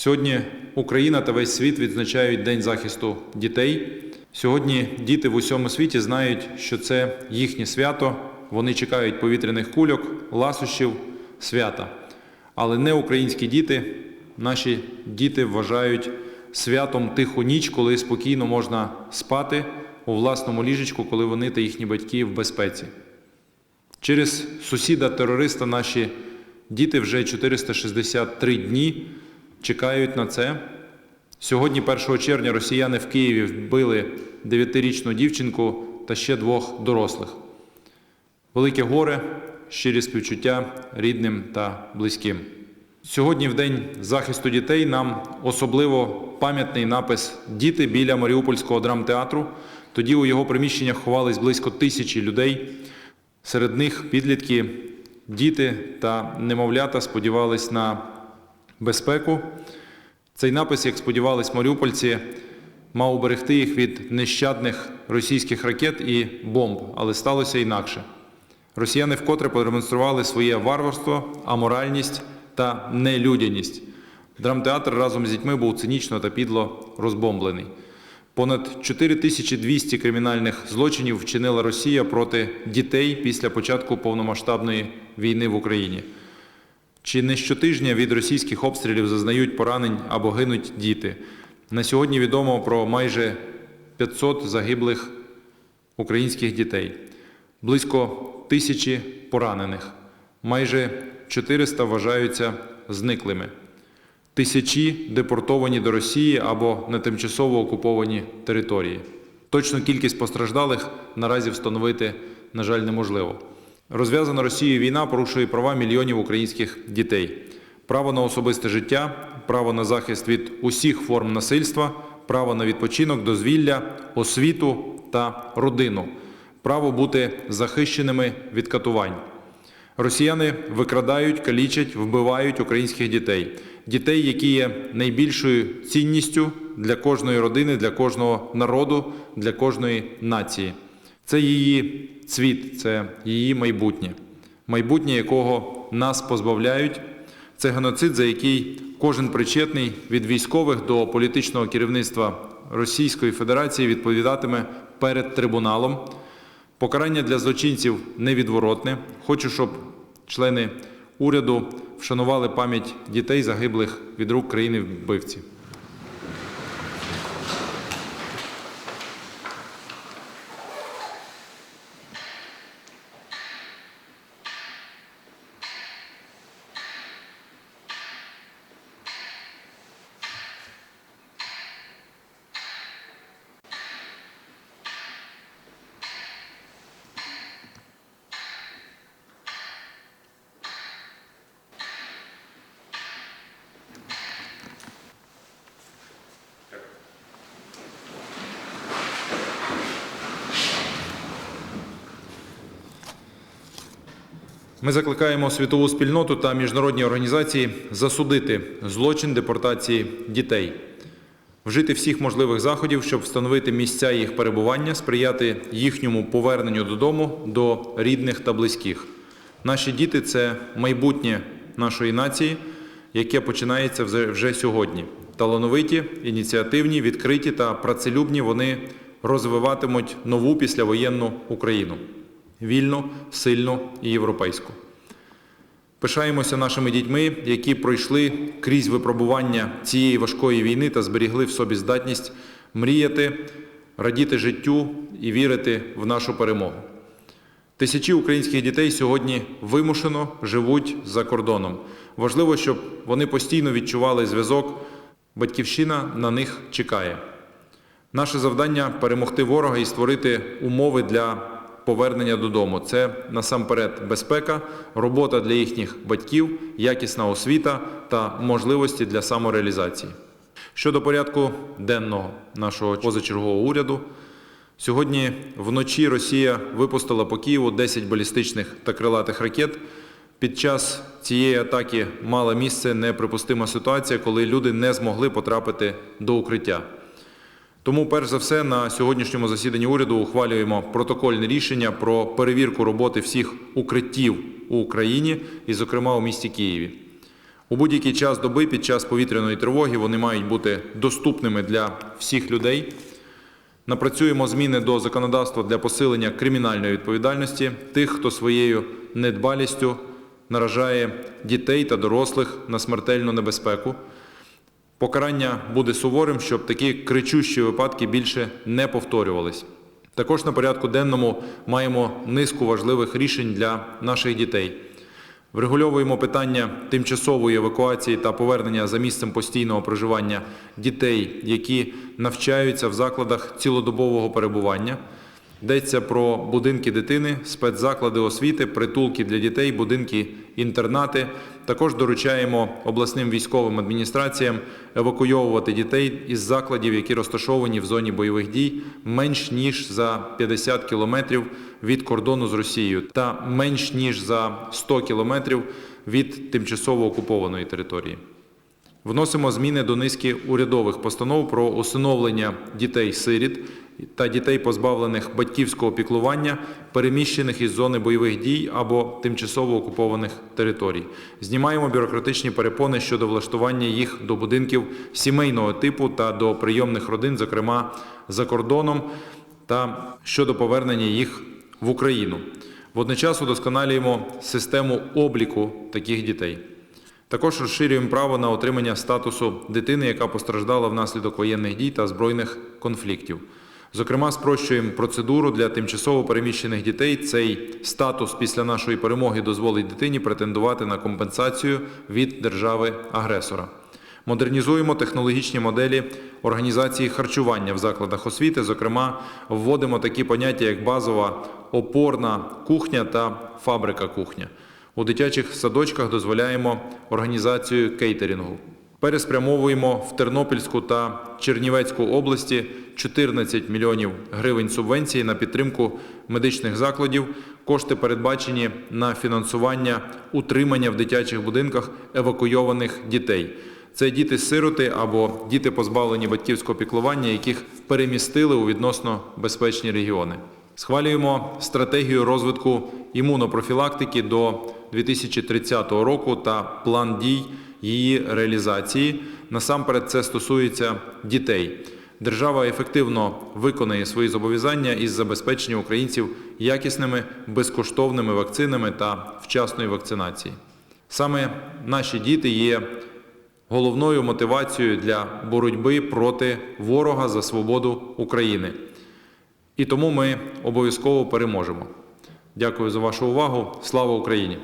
Сьогодні Україна та весь світ відзначають День захисту дітей. Сьогодні діти в усьому світі знають, що це їхнє свято. Вони чекають повітряних кульок, ласощів, свята. Але не українські діти, наші діти вважають святом тиху ніч, коли спокійно можна спати у власному ліжечку, коли вони та їхні батьки в безпеці. Через сусіда-терориста наші діти вже 463 дні чекають на це. Сьогодні, 1 червня, росіяни в Києві вбили 9-річну дівчинку та ще двох дорослих. Велике горе, щирі співчуття рідним та близьким. Сьогодні, в день захисту дітей, нам особливо пам'ятний напис Діти біля Маріупольського драмтеатру. Тоді у його приміщеннях ховались близько тисячі людей. Серед них підлітки, діти та немовлята сподівались на безпеку. Цей напис, як сподівались маріупольці, мав уберегти їх від нещадних російських ракет і бомб, але сталося інакше. Росіяни вкотре продемонстрували своє варварство, аморальність та нелюдяність. Драмтеатр разом з дітьми був цинічно та підло розбомблений. Понад 4200 кримінальних злочинів вчинила Росія проти дітей після початку повномасштабної війни в Україні. Чи не щотижня від російських обстрілів зазнають поранень або гинуть діти? На сьогодні відомо про майже 500 загиблих українських дітей, близько тисячі поранених, майже 400 вважаються зниклими, тисячі депортовані до Росії або на тимчасово окуповані території. Точну кількість постраждалих наразі встановити, на жаль, неможливо. Розв'язана Росією війна порушує права мільйонів українських дітей. Право на особисте життя, право на захист від усіх форм насильства, право на відпочинок, дозвілля, освіту та родину, право бути захищеними від катувань. Росіяни викрадають, калічать, вбивають українських дітей, дітей, які є найбільшою цінністю для кожної родини, для кожного народу, для кожної нації. Це її цвіт, це її майбутнє, майбутнє якого нас позбавляють. Це геноцид, за який кожен причетний від військових до політичного керівництва Російської Федерації відповідатиме перед трибуналом. Покарання для злочинців невідворотне. Хочу, щоб члени уряду вшанували пам'ять дітей, загиблих від рук країни вбивців. Ми закликаємо світову спільноту та міжнародні організації засудити злочин депортації дітей, вжити всіх можливих заходів, щоб встановити місця їх перебування, сприяти їхньому поверненню додому до рідних та близьких. Наші діти це майбутнє нашої нації, яке починається вже- сьогодні. Талановиті, ініціативні, відкриті та працелюбні вони розвиватимуть нову післявоєнну Україну вільну, сильну і європейську. Пишаємося нашими дітьми, які пройшли крізь випробування цієї важкої війни та зберігли в собі здатність мріяти, радіти життю і вірити в нашу перемогу. Тисячі українських дітей сьогодні вимушено живуть за кордоном. Важливо, щоб вони постійно відчували зв'язок. Батьківщина на них чекає. Наше завдання перемогти ворога і створити умови для повернення додому. Це насамперед безпека, робота для їхніх батьків, якісна освіта та можливості для самореалізації. Щодо порядку денного нашого позачергового уряду, сьогодні вночі Росія випустила по Києву 10 балістичних та крилатих ракет. Під час цієї атаки мала місце неприпустима ситуація, коли люди не змогли потрапити до укриття. Тому, перш за все, на сьогоднішньому засіданні уряду ухвалюємо протокольне рішення про перевірку роботи всіх укриттів у Україні, і, зокрема, у місті Києві. У будь-який час доби під час повітряної тривоги вони мають бути доступними для всіх людей. Напрацюємо зміни до законодавства для посилення кримінальної відповідальності тих, хто своєю недбалістю наражає дітей та дорослих на смертельну небезпеку. Покарання буде суворим, щоб такі кричущі випадки більше не повторювались. Також на порядку денному маємо низку важливих рішень для наших дітей. Врегульовуємо питання тимчасової евакуації та повернення за місцем постійного проживання дітей, які навчаються в закладах цілодобового перебування. Йдеться про будинки дитини, спецзаклади освіти, притулки для дітей, будинки інтернати. Також доручаємо обласним військовим адміністраціям евакуйовувати дітей із закладів, які розташовані в зоні бойових дій, менш ніж за 50 кілометрів від кордону з Росією та менш ніж за 100 кілометрів від тимчасово окупованої території. Вносимо зміни до низки урядових постанов про усиновлення дітей-сиріт та дітей, позбавлених батьківського піклування, переміщених із зони бойових дій або тимчасово окупованих територій. Знімаємо бюрократичні перепони щодо влаштування їх до будинків сімейного типу та до прийомних родин, зокрема за кордоном, та щодо повернення їх в Україну. Водночас удосконалюємо систему обліку таких дітей. Також розширюємо право на отримання статусу дитини, яка постраждала внаслідок воєнних дій та збройних конфліктів. Зокрема, спрощуємо процедуру для тимчасово переміщених дітей. Цей статус після нашої перемоги дозволить дитині претендувати на компенсацію від держави-агресора. Модернізуємо технологічні моделі організації харчування в закладах освіти. Зокрема, вводимо такі поняття, як базова опорна кухня та фабрика кухня. У дитячих садочках дозволяємо організацію кейтерінгу. Переспрямовуємо в Тернопільську та Чернівецьку області 14 мільйонів гривень субвенції на підтримку медичних закладів. Кошти передбачені на фінансування утримання в дитячих будинках евакуйованих дітей. Це діти-сироти або діти, позбавлені батьківського піклування, яких перемістили у відносно безпечні регіони. Схвалюємо стратегію розвитку імунопрофілактики до 2030 року та план дій її реалізації. Насамперед, це стосується дітей. Держава ефективно виконує свої зобов'язання із забезпечення українців якісними безкоштовними вакцинами та вчасною вакцинацією. Саме наші діти є головною мотивацією для боротьби проти ворога за свободу України. І тому ми обов'язково переможемо. Дякую за вашу увагу. Слава Україні!